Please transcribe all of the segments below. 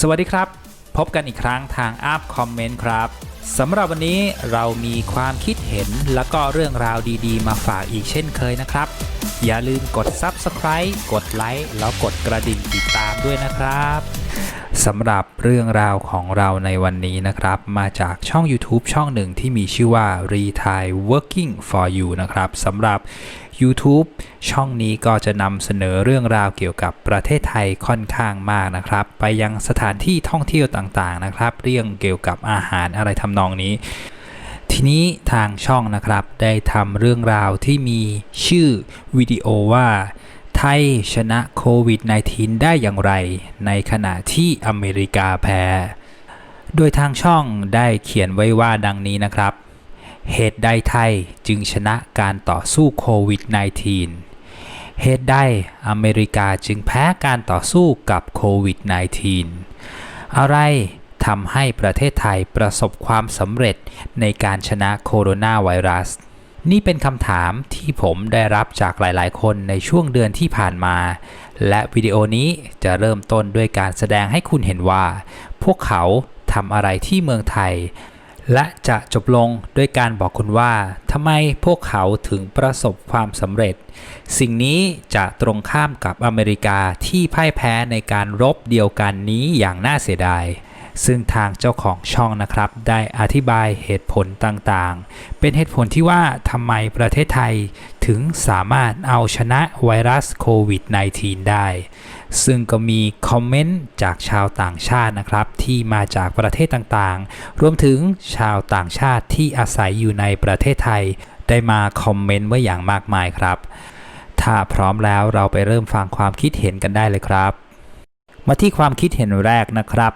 สวัสดีครับ พบกันอีกครั้งทางอัพคอมเมนต์ครับสำหรับวันนี้เรามีความคิดเห็นแล้วก็เรื่องราวดีๆ มาฝากอีกเช่นเคยนะครับ อย่าลืมกด Subscribe กดไลค์แล้วกดกระดิ่งติดตามด้วยนะครับสำหรับเรื่องราวของเราในวันนี้นะครับ มาจากช่อง YouTube ช่องหนึ่งที่มีชื่อว่า Retire Working for You นะครับสำหรับ YouTube ช่องนี้ก็จะนำเสนอเรื่องราวเกี่ยวกับประเทศไทยค่อนข้างมากนะครับ ไปยังสถานที่ท่องเที่ยวต่างๆนะครับ เรื่องเกี่ยวกับอาหารอะไรทำนองนี้ ทีนี้ทางช่องนะครับได้ทำเรื่องราวที่มีชื่อวิดีโอว่าไทยชนะโควิด -19 ได้อย่างไร ในขณะที่อเมริกาแพ้ โดยทางช่องได้เขียนไว้ว่าดังนี้นะครับ เหตุใดไทยจึงชนะการต่อสู้โควิด -19 เหตุใดอเมริกาจึงแพ้การต่อสู้กับโควิด -19 อะไรทำให้ประเทศไทยประสบความสำเร็จในการชนะโคโรนาไวรัส นี่เป็นคำถามที่ผมได้รับจากหลายๆ คนในช่วงเดือนที่ผ่านมา และวิดีโอนี้จะเริ่มต้นด้วยการแสดงให้คุณเห็นว่า พวกเขาทำอะไรที่เมืองไทย และจะจบลงด้วยการบอกคุณว่าทำไมพวกเขาถึงประสบความสำเร็จ สิ่งนี้จะตรงข้ามกับอเมริกาที่พ่ายแพ้ในการรบเดียวกันนี้อย่างน่าเสียดาย ซึ่งทางเจ้าของช่องนะครับ ได้อธิบายเหตุผลต่างๆ เป็นเหตุผลที่ว่าทำไมประเทศไทยถึงสามารถเอาชนะไวรัสโควิด -19 ได้ ซึ่งก็มีคอมเมนต์จากชาวต่างชาตินะครับ ที่มาจากประเทศต่างๆ รวมถึงชาวต่างชาติที่อาศัยอยู่ในประเทศไทย ได้มาคอมเมนต์ไว้อย่างมากมายครับ ถ้าพร้อมแล้วเราไปเริ่มฟังความคิดเห็นกันได้เลยครับ มาที่ความคิดเห็นแรกนะครับ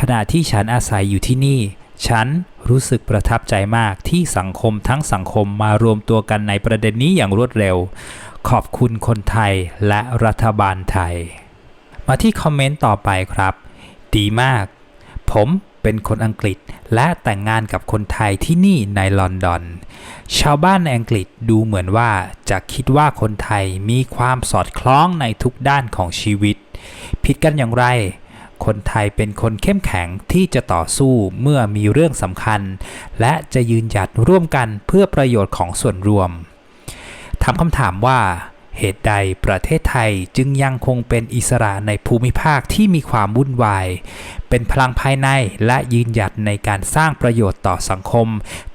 ขณะที่ฉันอาศัยอยู่ที่นี่ฉันรู้สึกประทับใจมากที่สังคมทั้งสังคมมารวมตัวกันในประเด็นนี้อย่างรวดเร็ว ขอบคุณคนไทยและรัฐบาลไทย มาที่คอมเมนต์ต่อไปครับ ดีมาก ผมเป็นคนอังกฤษและแต่งงานกับคนไทยที่นี่ในลอนดอน ชาวบ้านในอังกฤษดูเหมือนว่าจะคิดว่าคนไทยมีความสอดคล้องในทุกด้านของชีวิต ผิดกันอย่างไร คนไทยเป็นคนเข้มแข็งที่จะต่อสู้เมื่อมีเรื่องสำคัญ และจะยืนหยัดร่วมกันเพื่อประโยชน์ของส่วนรวมถามคำถามว่า เหตุใดประเทศไทยจึงยังคงเป็นอิสระในภูมิภาคที่มีความวุ่นวาย เป็นพลังภายในและยืนหยัดในการสร้างประโยชน์ต่อสังคม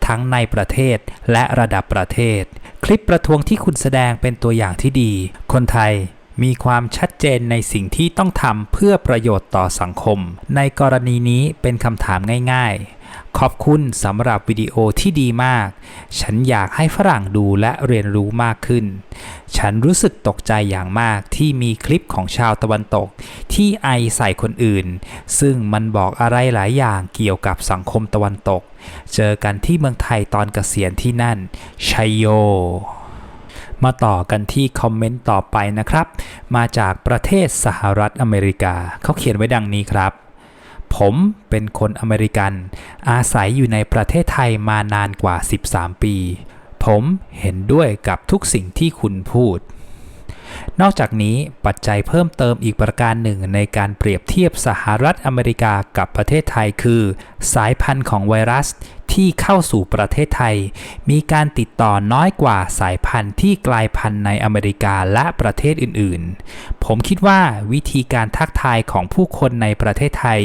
ทั้งในประเทศและระดับประเทศ คลิปประท้วงที่คุณแสดงเป็นตัวอย่างที่ดี คนไทย มีความชัดเจนในสิ่งที่ต้องทำเพื่อประโยชน์ต่อสังคม ในกรณีนี้เป็นคำถามง่าย ๆ ขอบคุณสำหรับวิดีโอที่ดีมาก ฉันอยากให้ฝรั่งดูและเรียนรู้มากขึ้น ฉันรู้สึกตกใจอย่างมากที่มีคลิปของชาวตะวันตก ที่ไอใส่คนอื่น ซึ่งมันบอกอะไรหลายอย่างเกี่ยวกับสังคมตะวันตก เจอกันที่เมืองไทยตอนเกษียณที่นั่นชัยโย มาต่อกันที่คอมเมนต์ต่อไปนะครับ มาจากประเทศสหรัฐอเมริกา เขาเขียนไว้ดังนี้ครับ ผมเป็นคนอเมริกัน อาศัยอยู่ในประเทศไทยมานานกว่า 13 ปี ผมเห็นด้วยกับทุกสิ่งที่คุณพูดนอกจากนี้ปัจจัยเพิ่มเติมอีกประการหนึ่งในการเปรียบเทียบสหรัฐอเมริกากับประเทศไทยคือ สายพันธุ์ของไวรัสที่เข้าสู่ประเทศไทย มีการติดต่อน้อยกว่าสายพันธุ์ที่กลายพันธุ์ในอเมริกาและประเทศอื่นๆ ผมคิดว่าวิธีการทักทายของผู้คนในประเทศไทย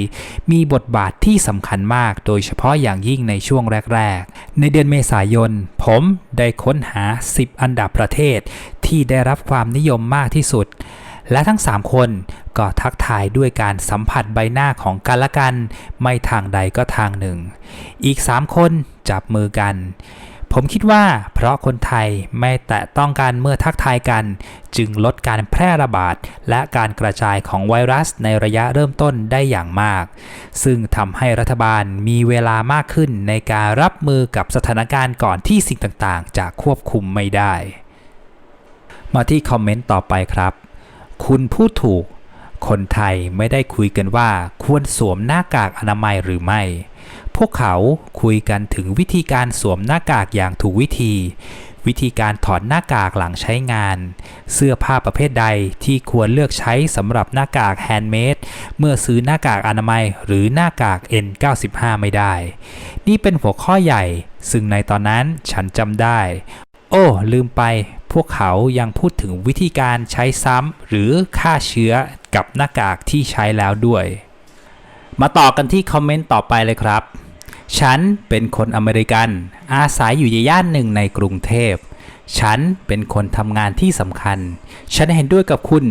มีบทบาทที่สำคัญมาก โดยเฉพาะอย่างยิ่งในช่วงแรก ๆ ในเดือนเมษายน ผมได้ค้นหา 10 อันดับประเทศที่ได้รับความนิยมมากที่สุด และทั้ง 3 คนก็ทักทายด้วยการสัมผัสใบหน้าของกันและกัน ไม่ทางใดก็ทางหนึ่ง อีก 3 คนจับมือกัน ผมคิดว่าเพราะคนไทยไม่แตะต้องกันเมื่อทักทายกัน จึงลดการแพร่ระบาด และการกระจายของไวรัสในระยะเริ่มต้นได้อย่างมาก ซึ่งทำให้รัฐบาลมีเวลามากขึ้นในการรับมือกับสถานการณ์ก่อนที่สิ่งต่างๆ จะควบคุมไม่ได้ มาที่คอมเมนต์ต่อไปครับ คุณพูดถูก คนไทยไม่ได้คุยกันว่าควรสวมหน้ากากอนามัยหรือไม่ พวกเขาคุยกันถึงวิธีการสวมหน้ากากอย่างถูกวิธี วิธีการถอดหน้ากากหลังใช้งาน เสื้อผ้าประเภทใดที่ควรเลือกใช้สำหรับหน้ากากแฮนด์เมดเมื่อซื้อหน้ากากอนามัยหรือหน้ากาก N95 ไม่ได้ นี่เป็นหัวข้อใหญ่ ซึ่งในตอนนั้นฉันจำได้ โอ้ ลืมไป พวกเขายังพูดถึงวิธีการใช้ซ้ำหรือฆ่าเชื้อกับหน้ากากที่ใช้แล้วด้วย มาต่อกันที่คอมเมนต์ต่อไปเลยครับ ฉันเป็นคนอเมริกัน อาศัยอยู่ในย่านหนึ่งในกรุงเทพ ฉันเป็นคนทำงานที่สำคัญ ฉันเห็นด้วยกับคุณ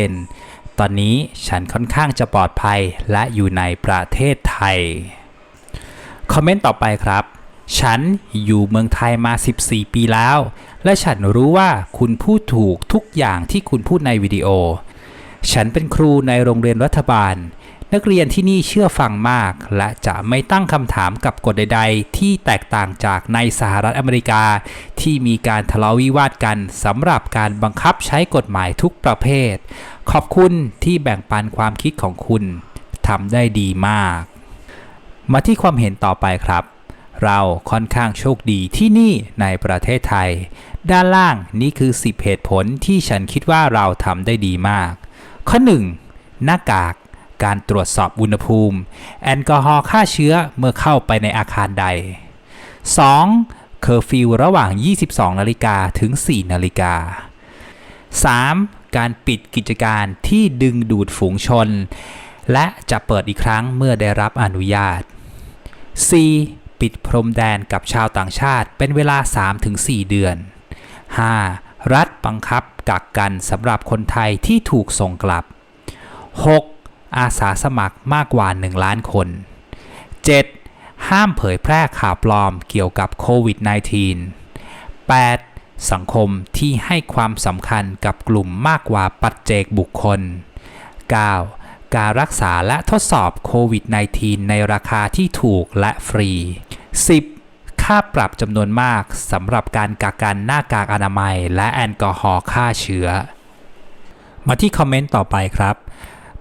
125%ตอนนี้ฉันค่อนข้างจะปลอดภัยและอยู่ในประเทศไทย คอมเมนต์ต่อไปครับ ฉันอยู่เมืองไทยมา 14 ปีแล้ว และฉันรู้ว่าคุณพูดถูกทุกอย่างที่คุณพูดในวิดีโอ ฉันเป็นครูในโรงเรียนรัฐบาล นักเรียนที่นี่เชื่อฟังมาก และจะไม่ตั้งคำถามกับกฎใด ๆ ที่แตกต่างจากในสหรัฐอเมริกา ที่มีการทะเลาะวิวาทกันสำหรับการบังคับใช้กฎหมายทุกประเภท ขอบคุณที่แบ่งปันความคิดของคุณทำได้ดีมาก มาที่ความเห็นต่อไปครับ เราค่อนข้างโชคดีที่นี่ในประเทศไทย ด้านล่างนี่คือ 10 เหตุผลที่ฉันคิดว่าเราทำได้ดีมาก ข้อ 1. หน้ากาก การตรวจสอบอุณหภูมิ แอลกอฮอล์ฆ่าเชื้อเมื่อเข้าไปในอาคารใด 2. เคอร์ฟิวระหว่าง 22 นาฬิกาถึง 4 นาฬิกา 3. การปิดกิจการที่ดึงดูดฝูงชน และจะเปิดอีกครั้งเมื่อได้รับอนุญาต 4. ปิดพรมแดนกับชาวต่างชาติเป็นเวลา 3-4 เดือน 5. รัฐบังคับกักกันสำหรับคนไทยที่ถูกส่งกลับ 6. อาสาสมัครมากกว่า 1 ล้านคน 7. ห้ามเผยแพร่ข่าวปลอมเกี่ยวกับโควิด -19 8. สังคมที่ให้ความสำคัญกับกลุ่มมากกว่าปัจเจกบุคคล 9. การรักษาและทดสอบโควิด -19 ในราคาที่ถูกและฟรี 10. ค่าปรับจำนวนมากสำหรับการกักกันหน้ากากอนามัย และแอลกอฮอล์ฆ่าเชื้อ มาที่คอมเมนต์ต่อไปครับ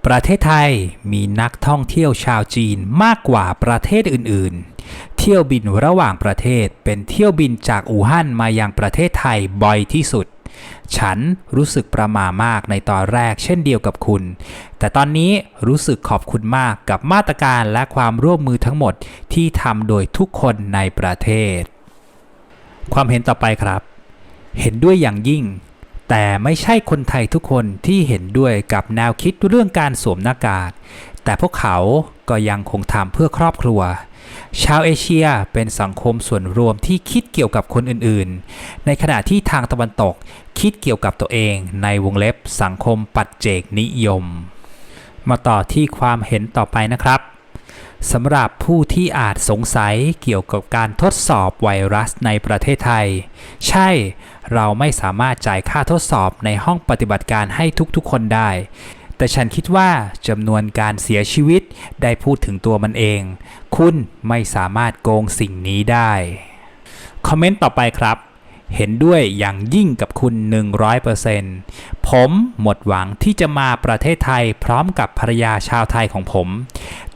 ประเทศไทยมีนักท่องเที่ยวชาวจีนมากกว่าประเทศอื่น ๆ เที่ยวบินระหว่างประเทศเป็นเที่ยวบินจากอู่ฮั่นมายังประเทศไทยบ่อยที่สุด ฉันรู้สึกประหม่ามากในตอนแรกเช่นเดียวกับคุณ แต่ตอนนี้รู้สึกขอบคุณมากกับมาตรการและความร่วมมือทั้งหมดที่ทำโดยทุกคนในประเทศ ความเห็นต่อไปครับ เห็นด้วยอย่างยิ่ง แต่ไม่ใช่คนไทยทุกคนที่เห็นด้วยกับแนวคิดเรื่องการสวมหน้ากาก แต่พวกเขาก็ยังคงทำเพื่อครอบครัว ชาวเอเชียเป็นสังคมส่วนรวมที่คิดเกี่ยวกับคนอื่นๆ ในขณะที่ทางตะวันตกคิดเกี่ยวกับตัวเองในวงเล็บสังคมปัจเจกนิยม มาต่อที่ความเห็นต่อไปนะครับสำหรับผู้ที่อาจสงสัยเกี่ยวกับการทดสอบไวรัสในประเทศไทย ใช่เราไม่สามารถจ่ายค่าทดสอบในห้องปฏิบัติการให้ทุกๆคนได้ แต่ฉันคิดว่าจำนวนการเสียชีวิตได้พูดถึงตัวมันเอง คุณไม่สามารถโกงสิ่งนี้ได้ คอมเมนต์ต่อไปครับ เห็นด้วยอย่างยิ่งกับคุณ 100%ผมหมดหวังที่จะมาประเทศไทยพร้อมกับภรรยาชาวไทยของผม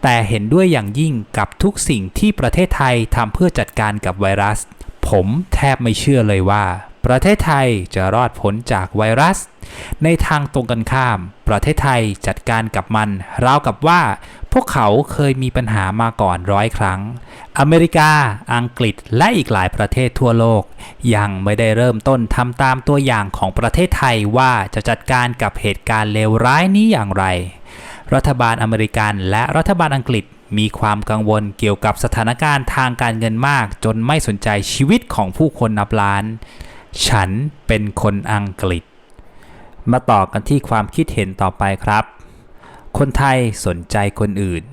แต่เห็นด้วยอย่างยิ่งกับทุกสิ่งที่ประเทศไทยทำเพื่อจัดการกับไวรัส ผมแทบไม่เชื่อเลยว่า ประเทศไทยจะรอดพ้นจากไวรัส ในทางตรงกันข้าม ประเทศไทยจัดการกับมันราวกับว่า พวกเขาเคยมีปัญหามาก่อนร้อยครั้ง อเมริกา อังกฤษและอีกหลายประเทศทั่วโลก ยังไม่ได้เริ่มต้นทำตามตัวอย่างของประเทศไทยว่าจะจัดการกับเหตุการณ์เลวร้ายนี้อย่างไร รัฐบาลอเมริกันและรัฐบาลอังกฤษมีความกังวลเกี่ยวกับสถานการณ์ทางการเงินมาก จนไม่สนใจชีวิตของผู้คนนับล้าน ฉันเป็นคนอังกฤษ มาต่อกันที่ความคิดเห็นต่อไปครับ คนไทยสนใจคนอื่น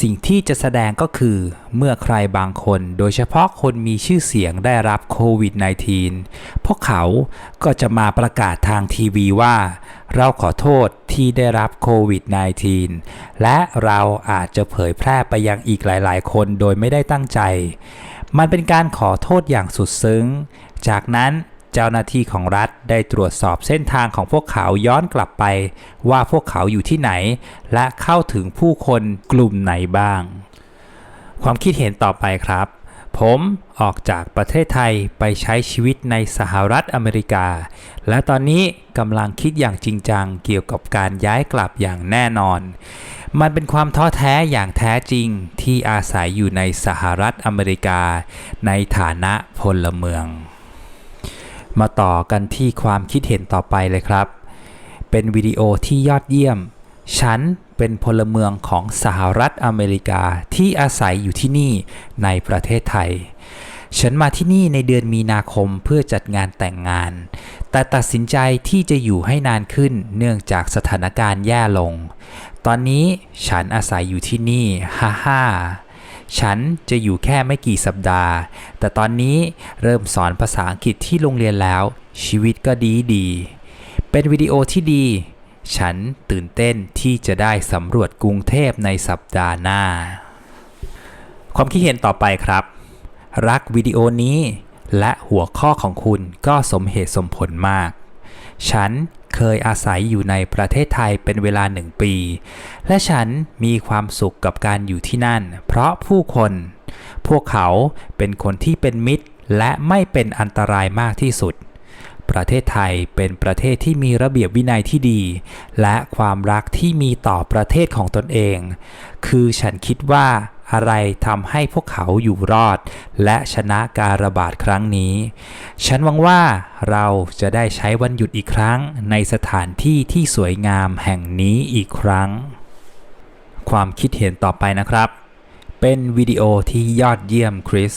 สิ่งที่จะแสดงก็คือ เมื่อใครบางคน โดยเฉพาะคนมีชื่อเสียงได้รับโควิด -19 พวกเขาก็จะมาประกาศทางทีวีว่า เราขอโทษที่ได้รับโควิด -19 และเราอาจจะเผยแพร่ไปยังอีกหลาย ๆ คนโดยไม่ได้ตั้งใจมันเป็นการขอโทษอย่างสุดซึ้ง จากนั้นเจ้าหน้าที่ของรัฐได้ตรวจสอบเส้นทางของพวกเขาย้อนกลับไป ว่าพวกเขาอยู่ที่ไหน และเข้าถึงผู้คนกลุ่มไหนบ้าง ความคิดเห็นต่อไปครับ ผมออกจากประเทศไทยไปใช้ชีวิตในสหรัฐอเมริกา และตอนนี้กำลังคิดอย่างจริงจังเกี่ยวกับการย้ายกลับอย่างแน่นอน มันเป็นความท้อแท้อย่างแท้จริงที่อาศัยอยู่ในสหรัฐอเมริกา ในฐานะพลเมือง มาต่อกันที่ความคิดเห็นต่อไปเลยครับ เป็นวิดีโอที่ยอดเยี่ยม ฉันเป็นพลเมืองของสหรัฐอเมริกาที่อาศัยอยู่ที่นี่ในประเทศไทย ฉันมาที่นี่ในเดือนมีนาคมเพื่อจัดงานแต่งงาน แต่ตัดสินใจที่จะอยู่ให้นานขึ้นเนื่องจากสถานการณ์แย่ลง ตอนนี้ฉันอาศัยอยู่ที่นี่ ฮ่าฮ่า ฉันจะอยู่แค่ไม่กี่สัปดาห์ แต่ตอนนี้เริ่มสอนภาษาอังกฤษที่โรงเรียนแล้ว ชีวิตก็ดีดี เป็นวิดีโอที่ดี ฉันตื่นเต้นที่จะได้สำรวจกรุงเทพในสัปดาห์หน้า ความคิดเห็นต่อไปครับ รักวิดีโอนี้ และหัวข้อของคุณก็สมเหตุสมผลมาก ฉัน เคยอาศัยอยู่ในประเทศไทยเป็นเวลาหนึ่งปี และฉันมีความสุขกับการอยู่ที่นั่น เพราะผู้คน พวกเขาเป็นคนที่เป็นมิตรและไม่เป็นอันตรายมากที่สุด ประเทศไทยเป็นประเทศที่มีระเบียบวินัยที่ดี และความรักที่มีต่อประเทศของตนเอง คือฉันคิดว่า อะไรทำให้พวกเขาอยู่รอด และชนะการระบาดครั้งนี้ ฉันหวังว่าเราจะได้ใช้วันหยุดอีกครั้งในสถานที่ที่สวยงามแห่งนี้อีกครั้ง ความคิดเห็นต่อไปนะครับ เป็นวิดีโอที่ยอดเยี่ยมคริส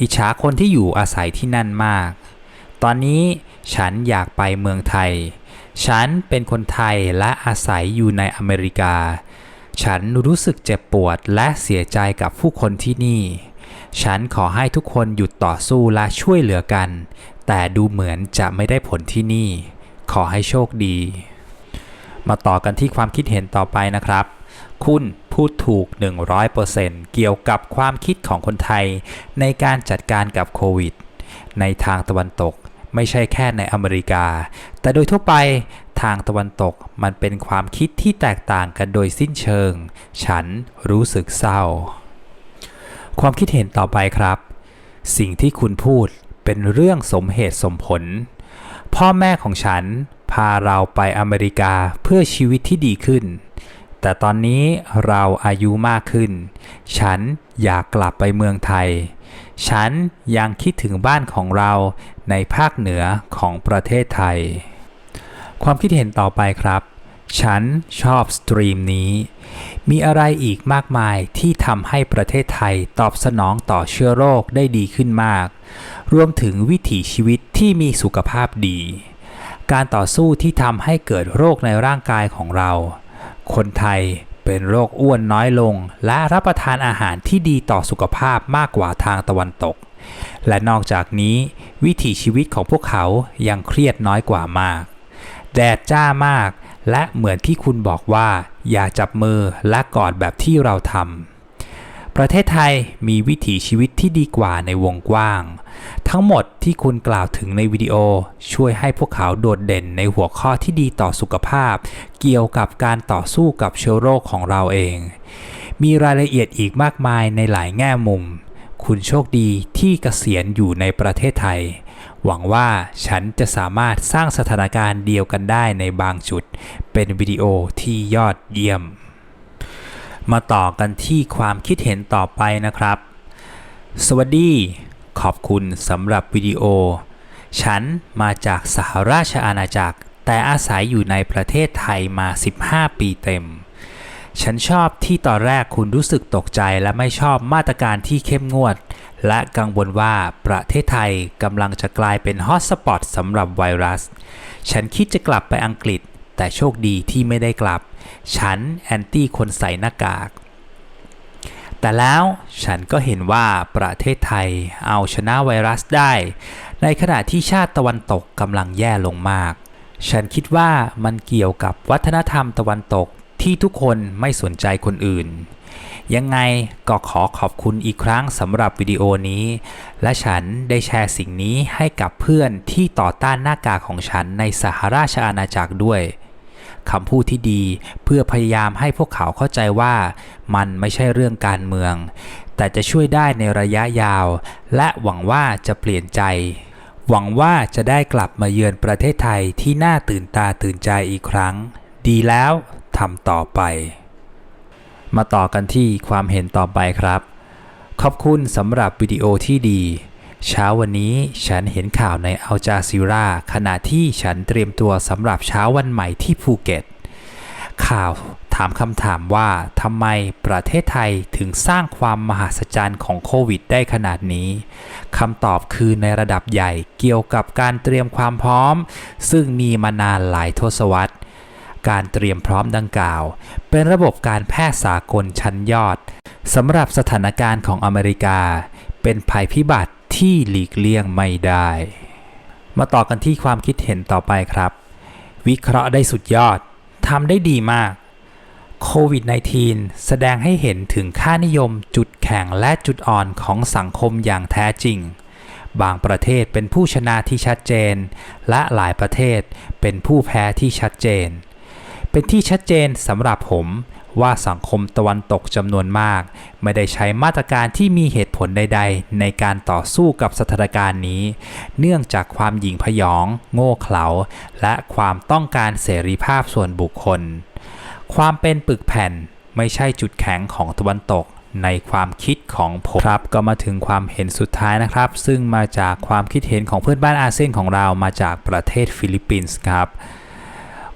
อิจฉาคนที่อยู่อาศัยที่นั่นมาก ตอนนี้ฉันอยากไปเมืองไทย ฉันเป็นคนไทยและอาศัยอยู่ในอเมริกา ฉันรู้สึกเจ็บปวดและเสียใจกับผู้คนที่นี่ ฉันขอให้ทุกคนหยุดต่อสู้และช่วยเหลือกัน แต่ดูเหมือนจะไม่ได้ผลที่นี่ ขอให้โชคดี มาต่อกันที่ความคิดเห็นต่อไปนะครับ คุณพูดถูก 100%เกี่ยวกับความคิดของคนไทย ในการจัดการกับโควิด ในทางตะวันตกไม่ใช่แค่ในอเมริกา แต่โดยทั่วไป ทางตะวันตกมันเป็นความคิดที่แตกต่างกันโดยสิ้นเชิง ฉันรู้สึกเศร้า ความคิดเห็นต่อไปครับ สิ่งที่คุณพูดเป็นเรื่องสมเหตุสมผล พ่อแม่ของฉันพาเราไปอเมริกาเพื่อชีวิตที่ดีขึ้น แต่ตอนนี้เราอายุมากขึ้น ฉันอยากกลับไปเมืองไทย ฉันยังคิดถึงบ้านของเราในภาคเหนือของประเทศไทย ความคิดเห็นต่อไปครับ ฉันชอบสตรีมนี้ มีอะไรอีกมากมายที่ทำให้ประเทศไทยตอบสนองต่อเชื้อโรคได้ดีขึ้นมาก รวมถึงวิถีชีวิตที่มีสุขภาพดี การต่อสู้ที่ทำให้เกิดโรคในร่างกายของเรา คนไทยเป็นโรคอ้วนน้อยลง และรับประทานอาหารที่ดีต่อสุขภาพมากกว่าทางตะวันตก และนอกจากนี้ วิถีชีวิตของพวกเขายังเครียดน้อยกว่ามาก แดดจ้ามาก และเหมือนที่คุณบอกว่า อย่าจับมือและกอดแบบที่เราทำประเทศไทยมีวิถีชีวิตที่ดีกว่าในวงกว้าง ทั้งหมดที่คุณกล่าวถึงในวิดีโอช่วยให้พวกเขาโดดเด่นในหัวข้อที่ดีต่อสุขภาพ เกี่ยวกับการต่อสู้กับเชื้อโรคของเราเอง มีรายละเอียดอีกมากมายในหลายแง่มุม คุณโชคดีที่เกษียณอยู่ในประเทศไทย หวังว่าฉันจะสามารถสร้างสถานการณ์เดียวกันได้ในบางจุด เป็นวิดีโอที่ยอดเยี่ยม มาต่อกันที่ความคิดเห็นต่อไปนะครับ สวัสดี ขอบคุณสำหรับวิดีโอ ฉันมาจากสหราชอาณาจักร แต่อาศัยอยู่ในประเทศไทยมา 15 ปีเต็มฉันชอบที่ตอนแรกคุณรู้สึกตกใจและไม่ชอบมาตรการที่เข้มงวด และกังวลว่าประเทศไทยกำลังจะกลายเป็นฮอตสปอตสำหรับไวรัส ฉันคิดจะกลับไปอังกฤษ แต่โชคดีที่ไม่ได้กลับ ฉันแอนตี้คนใส่หน้ากาก แต่แล้วฉันก็เห็นว่าประเทศไทยเอาชนะไวรัสได้ ในขณะที่ชาติตะวันตกกำลังแย่ลงมาก ฉันคิดว่ามันเกี่ยวกับวัฒนธรรมตะวันตกที่ทุกคนไม่สนใจคนอื่น ยังไงก็ขอขอบคุณอีกครั้งสำหรับวิดีโอนี้ และฉันได้แชร์สิ่งนี้ให้กับเพื่อนที่ต่อต้านหน้ากากของฉันในสหราชอาณาจักรด้วยคำพูดที่ดีเพื่อพยายามให้พวกเขาเข้าใจว่ามันไม่ใช่เรื่องการเมือง แต่จะช่วยได้ในระยะยาว และหวังว่าจะเปลี่ยนใจ หวังว่าจะได้กลับมาเยือนประเทศไทยที่น่าตื่นตาตื่นใจอีกครั้ง ดีแล้วทำต่อไป มาต่อกันที่ความเห็นต่อไปครับ ขอบคุณสำหรับวิดีโอที่ดี เช้าวันนี้ฉันเห็นข่าวในอัลจาซีราขณะที่ฉันเตรียมตัวสำหรับเช้าวันใหม่ที่ภูเก็ต ข่าวถามคำถามว่าทำไมประเทศไทยถึงสร้างความมหัศจรรย์ของโควิดได้ขนาดนี้คำตอบคือในระดับใหญ่เกี่ยวกับการเตรียมความพร้อม ซึ่งมีมานานหลายทศวรรษ การเตรียมพร้อมดังกล่าว เป็นระบบการแพทย์สากลชั้นยอดสำหรับสถานการณ์ของอเมริกา เป็นภัยพิบัติที่หลีกเลี่ยงไม่ได้ มาต่อกันที่ความคิดเห็นต่อไปครับ วิเคราะห์ได้สุดยอดทำได้ดีมากโควิด -19 แสดงให้เห็นถึงค่านิยมจุดแข็งและจุดอ่อนของสังคมอย่างแท้จริง บางประเทศเป็นผู้ชนะที่ชัดเจน และหลายประเทศเป็นผู้แพ้ที่ชัดเจน เป็นที่ชัดเจนสำหรับผมว่าสังคมตะวันตกจำนวนมาก ไม่ได้ใช้มาตรการที่มีเหตุผลใด ๆ ในการต่อสู้กับสถานการณ์นี้ เนื่องจากความหยิ่งพยอง โง่เขลา และความต้องการเสรีภาพส่วนบุคคล ความเป็นปึกแผ่นไม่ใช่จุดแข็งของตะวันตกในความคิดของผมครับก็มาถึงความเห็นสุดท้ายนะครับ ซึ่งมาจากความคิดเห็นของเพื่อนบ้านอาเซียนของเรามาจากประเทศฟิลิปปินส์ครับ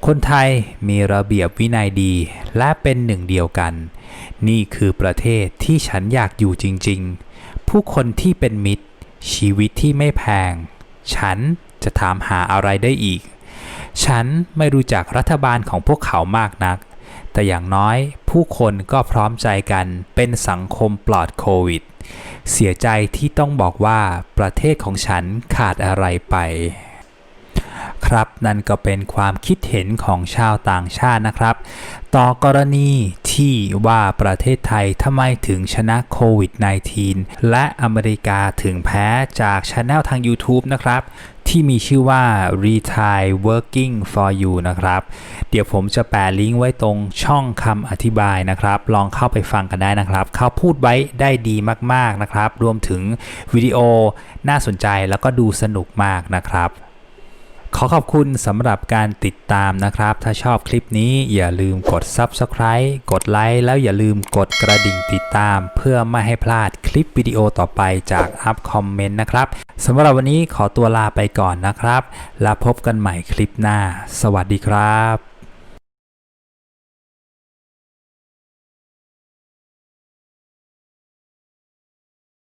คนไทยมีระเบียบวินัยดีและเป็นหนึ่งเดียวกัน นี่คือประเทศที่ฉันอยากอยู่จริง ๆ ผู้คนที่เป็นมิตร ชีวิตที่ไม่แพง ฉันจะถามหาอะไรได้อีก ฉันไม่รู้จักรัฐบาลของพวกเขามากนัก แต่อย่างน้อยผู้คนก็พร้อมใจกันเป็นสังคมปลอดโควิด เสียใจที่ต้องบอกว่าประเทศของฉันขาดอะไรไป ครับ นั่นก็เป็นความคิดเห็นของชาวต่างชาตินะครับ ต่อกรณีที่ว่าประเทศไทยทำไมถึงชนะโควิด -19 และอเมริกาถึงแพ้จากช anel ทาง YouTube นะครับที่มีชื่อว่า Retire Working for You นะครับ เดี๋ยวผมจะแปะลิงก์ไว้ตรงช่องคำอธิบายนะครับ ลองเข้าไปฟังกันได้นะครับ เขาพูดไว้ได้ดีมาก ๆ นะครับ รวมถึงวิดีโอน่าสนใจแล้วก็ดูสนุกมากนะครับ ขอขอบคุณสำหรับการติดตามนะครับ ถ้าชอบคลิปนี้อย่าลืมกด Subscribe กดไลค์แล้วอย่าลืมกดกระดิ่งติดตาม เพื่อไม่ให้พลาดคลิปวิดีโอต่อไปจากอัพคอมเมนต์นะครับสำหรับวันนี้ขอตัวลาไปก่อนนะครับ แล้วพบกันใหม่คลิปหน้า สวัสดีครับ